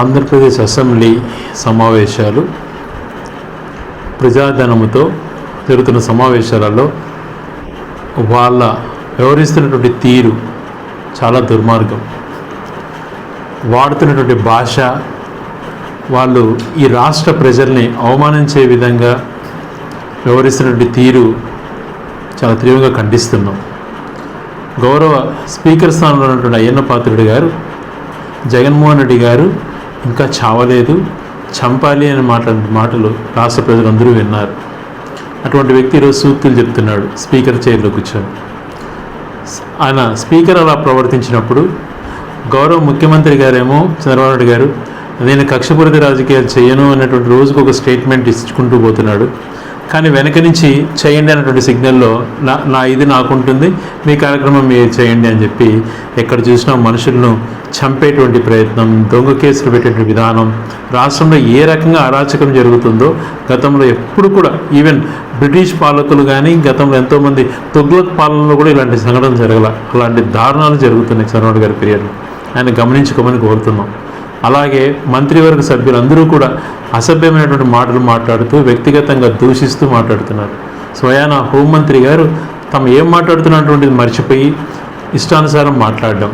Andhra Pradesh assembly సమావేశాలు ప్రజాధనముతో జరుగుతున్న సమావేశాలలో వాళ్ళ వ్యవహరిస్తున్నటువంటి తీరు చాలా దుర్మార్గం. వాడుతున్నటువంటి భాష వాళ్ళు ఈ రాష్ట్ర ప్రజల్ని అవమానించే విధంగా వ్యవహరిస్తున్నటువంటి తీరు చాలా తీవ్రంగా ఖండిస్తున్నాం. గౌరవ స్పీకర్ స్థానంలో ఉన్నటువంటి అయ్యన్న పాత్రుడు గారు జగన్మోహన్ రెడ్డి గారు ఇంకా చావలేదు. చంపాలి అనే మాట మాటలు రాష్ట్ర ప్రజలందరూ విన్నారు. అటువంటి వ్యక్తి ఈరోజు సూక్తులు చెప్తున్నాడు. స్పీకర్ చైర్లో కూర్చొని. ఆయన స్పీకర్ అలా ప్రవర్తించినప్పుడు గౌరవ ముఖ్యమంత్రి గారేమో చంద్రబాబు నాయుడు గారు నేను కక్షపూరిత రాజకీయాలు చేయను అన్నటువంటి రోజుకు ఒక స్టేట్మెంట్ ఇచ్చుకుంటూ పోతున్నాడు. కానీ వెనక నుంచి చేయండి అన్నటువంటి సిగ్నల్లో నా నా ఇది నాకుంటుంది. మీ కార్యక్రమం మీరు చేయండి అని చెప్పి ఎక్కడ చూసినా మనుషులను చంపేటువంటి ప్రయత్నం దొంగ కేసులు పెట్టేటువంటి విధానం రాష్ట్రంలో ఏ రకంగా అరాచకం జరుగుతుందో గతంలో ఎప్పుడు కూడా ఈవెన్ బ్రిటిష్ పాలకులు కానీ గతంలో ఎంతోమంది తుగ్లక్ పాలనలో కూడా ఇలాంటి సంఘటనలు జరగల అలాంటి దారుణాలు జరుగుతున్నాయి చంద్రబాబు గారి పీరియడ్లో ఆయన గమనించుకోమని కోరుతున్నాం. అలాగే మంత్రివర్గ సభ్యులందరూ కూడా అసభ్యమైనటువంటి మాటలు మాట్లాడుతూ వ్యక్తిగతంగా దూషిస్తూ మాట్లాడుతున్నారు. స్వయాన హోంమంత్రి గారు తమ ఏం మాట్లాడుతున్నటువంటిది మర్చిపోయి ఇష్టానుసారం మాట్లాడడం.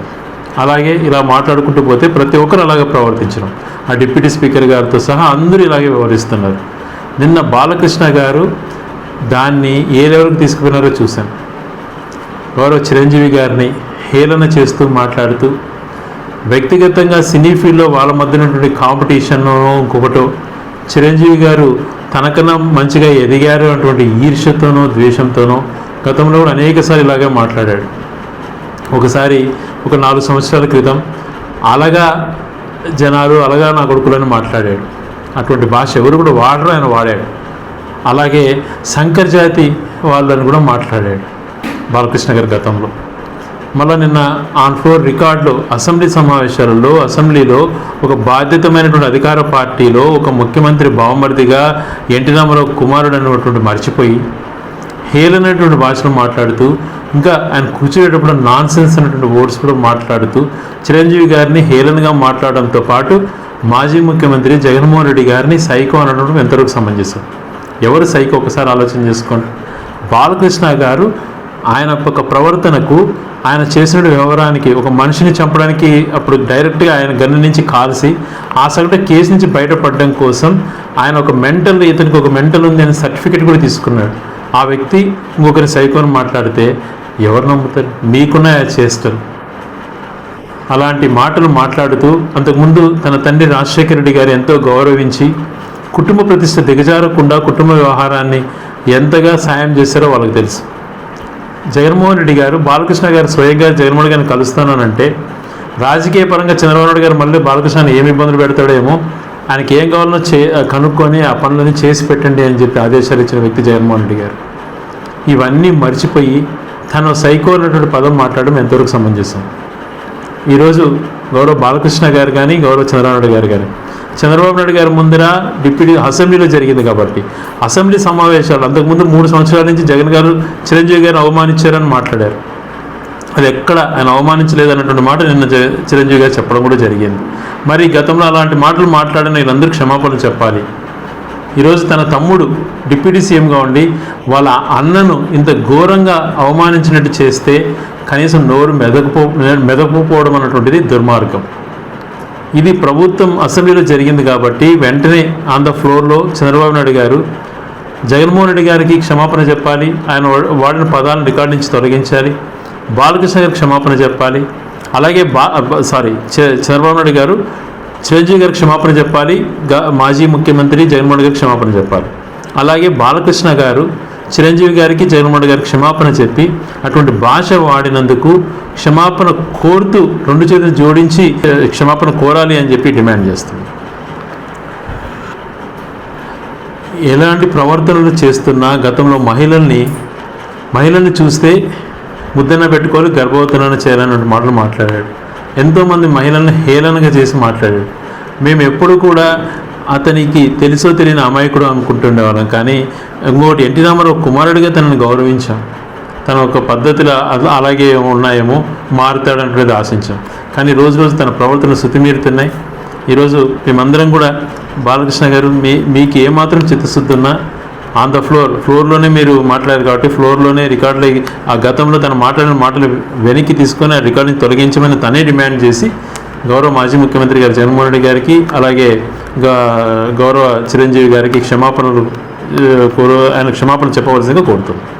అలాగే ఇలా మాట్లాడుకుంటూ పోతే ప్రతి ఒక్కరు అలాగే ప్రవర్తించడం. ఆ డిప్యూటీ స్పీకర్ గారితో సహా అందరూ ఇలాగే వ్యవహరిస్తున్నారు. నిన్న బాలకృష్ణ గారు దాన్ని ఏ లెవెల్కి తీసుకుపోయినారో చూశాను. గౌరవ చిరంజీవి గారిని హేళన చేస్తూ మాట్లాడుతూ వ్యక్తిగతంగా సినీ ఫీల్డ్లో వాళ్ళ మధ్య ఉన్నటువంటి కాంపిటీషన్ ఇంకొకటో చిరంజీవి గారు తనకన్నా మంచిగా ఎదిగారు అటువంటి ఈర్ష్యతోనో ద్వేషంతోనో గతంలో కూడా అనేకసార్లు ఇలాగే మాట్లాడాడు. ఒకసారి ఒక నాలుగు సంవత్సరాల క్రితం అలాగా జనాలు అలాగా నా కొడుకులని మాట్లాడాడు. అటువంటి భాష ఎవరు కూడా వాడరు ఆయన వాడాడు. అలాగే శంకర్ జాతి వాళ్ళని కూడా మాట్లాడాడు. బాలకృష్ణ గారి గతంలో. మళ్ళీ నిన్న ఆన్ ఫ్లోర్ రికార్డులో అసెంబ్లీ సమావేశాలలో అసెంబ్లీలో ఒక బాధ్యతమైనటువంటి అధికార పార్టీలో ఒక ముఖ్యమంత్రి బావమరిదిగా ఎన్టీ రామారావు కుమారుడు అనేటువంటి మర్చిపోయి హేలనటువంటి భాషను మాట్లాడుతూ ఇంకా ఆయన కూర్చునేటప్పుడు నాన్ సెన్స్ అనేటువంటి వర్డ్స్ కూడా మాట్లాడుతూ చిరంజీవి గారిని హేళనగా మాట్లాడడంతో పాటు మాజీ ముఖ్యమంత్రి జగన్మోహన్ రెడ్డి గారిని సైకో అనడం ఎంతవరకు సమంజసం? ఎవరు సైకో? ఒకసారి ఆలోచన చేసుకోండి. బాలకృష్ణ గారు ఆయన ఒక ప్రవర్తనకు ఆయన చేసిన వ్యవహారానికి ఒక మనిషిని చంపడానికి అప్పుడు డైరెక్ట్గా ఆయన గన్ను నుంచి కాల్సి ఆ సగట కేసు నుంచి బయటపడడం కోసం ఆయన ఒక మెంటల్ ఇతనికి ఒక మెంటల్ ఉంది అనే సర్టిఫికెట్ కూడా తీసుకున్నాడు. ఆ వ్యక్తి ఇంకొకరి సైకోని మాట్లాడితే ఎవరు నమ్ముతారు? మీకున్న చేస్తారు అలాంటి మాటలు మాట్లాడుతూ అంతకుముందు తన తండ్రి రాజశేఖర రెడ్డి గారు ఎంతో గౌరవించి కుటుంబ ప్రతిష్ట దిగజారకుండా కుటుంబ వ్యవహారాన్ని ఎంతగా సాయం చేశారో వాళ్ళకి తెలుసు. జగన్మోహన్ రెడ్డి గారు బాలకృష్ణ గారు స్వయంగా జగన్మోహన్ గారిని కలుస్తానంటే రాజకీయ పరంగా చంద్రబాబు నాయుడు గారు మళ్ళీ బాలకృష్ణని ఏమి ఇబ్బందులు పెడతాడేమో ఆయనకి ఏం కావాలో చే కనుక్కొని ఆ పనులని చేసి పెట్టండి అని చెప్పి ఆదేశాలు ఇచ్చిన వ్యక్తి జగన్మోహన్ రెడ్డి గారు. ఇవన్నీ మర్చిపోయి తను సైకో అన్నటువంటి పదం మాట్లాడడం ఎంతవరకు సమంజసం? ఈరోజు గౌరవ బాలకృష్ణ గారు కానీ గౌరవ చంద్రబాబు నాయుడు గారు కానీ చంద్రబాబు నాయుడు గారి ముందర డిప్యూటీ అసెంబ్లీలో జరిగింది కాబట్టి అసెంబ్లీ సమావేశాలు అంతకుముందు మూడు సంవత్సరాల నుంచి జగన్ గారు చిరంజీవి గారు అవమానించారని మాట్లాడారు. అది ఎక్కడ ఆయన అవమానించలేదు అన్నటువంటి మాట నిన్న జ- చిరంజీవి గారు చెప్పడం కూడా జరిగింది. మరి గతంలో అలాంటి మాటలు మాట్లాడిన వీళ్ళందరూ క్షమాపణలు చెప్పాలి. ఈరోజు తన తమ్ముడు డిప్యూటీ సీఎంగా ఉండి వాళ్ళ అన్నను ఇంత ఘోరంగా అవమానించినట్టు చేస్తే కనీసం నోరు మెదకపో మెదకపోవడం అన్నటువంటిది దుర్మార్గం. ఇది ప్రభుత్వం అసెంబ్లీలో జరిగింది కాబట్టి వెంటనే ఆన్ ద ఫ్లోర్లో చంద్రబాబు నాయుడు గారు జగన్మోహన్ రెడ్డి గారికి క్షమాపణ చెప్పాలి. ఆయన వాడిన పదాలను రికార్డు నుంచి తొలగించాలి. బాలకృష్ణ గారికి క్షమాపణ చెప్పాలి. అలాగే బా సారీ చ- చంద్రబాబు నాయుడు గారు చిరంజీవి గారికి క్షమాపణ చెప్పాలి. మాజీ ముఖ్యమంత్రి జగన్మోహన్ గారికి క్షమాపణ చెప్పాలి. అలాగే బాలకృష్ణ గారు చిరంజీవి గారికి జగన్మోహన్ గారికి క్షమాపణ చెప్పి అటువంటి భాష వాడినందుకు క్షమాపణ కోరుతూ రెండు చేతులు జోడించి క్షమాపణ కోరాలి అని చెప్పి డిమాండ్ చేస్తుంది. ఎలాంటి ప్రవర్తనలు చేస్తున్నా గతంలో మహిళల్ని మహిళల్ని చూస్తే ముద్దన పెట్టుకోవాలి గర్భవతులను చేయాలన్న మాటలు మాట్లాడాడు. ఎంతోమంది మహిళలను హేళనగా చేసి మాట్లాడాడు. మేము ఎప్పుడు కూడా అతనికి తెలుసో తెలియని అమాయకుడు అనుకుంటుండేవాళ్ళం. కానీ ఇంకోటి ఎన్టీ రామారావు కుమారుడిగా తనని గౌరవించాం. తన ఒక పద్ధతిలో అలాగే ఉన్నాయేమో మారుతాడనేది ఆశించాం. కానీ రోజు రోజు తన ప్రవర్తన శుతిమీరుతున్నాయి. ఈరోజు మేమందరం కూడా బాలకృష్ణ గారు మీ మీకు ఏమాత్రం చిత్తశుద్ధి ఉన్నా ఆన్ ద ఫ్లోర్ ఫ్లోర్లోనే మీరు మాట్లాడారు కాబట్టి ఫ్లోర్లోనే రికార్డులు ఆ గతంలో తను మాట్లాడిన మాటలు వెనక్కి తీసుకొని ఆ రికార్డుని తొలగించమని తనే డిమాండ్ చేసి గౌరవ మాజీ ముఖ్యమంత్రి గారు జగన్మోహన్ రెడ్డి గారికి అలాగే గౌరవ చిరంజీవి గారికి క్షమాపణలు కోరు ఆయన క్షమాపణ చెప్పవలసిందిగా కోరుతున్నాను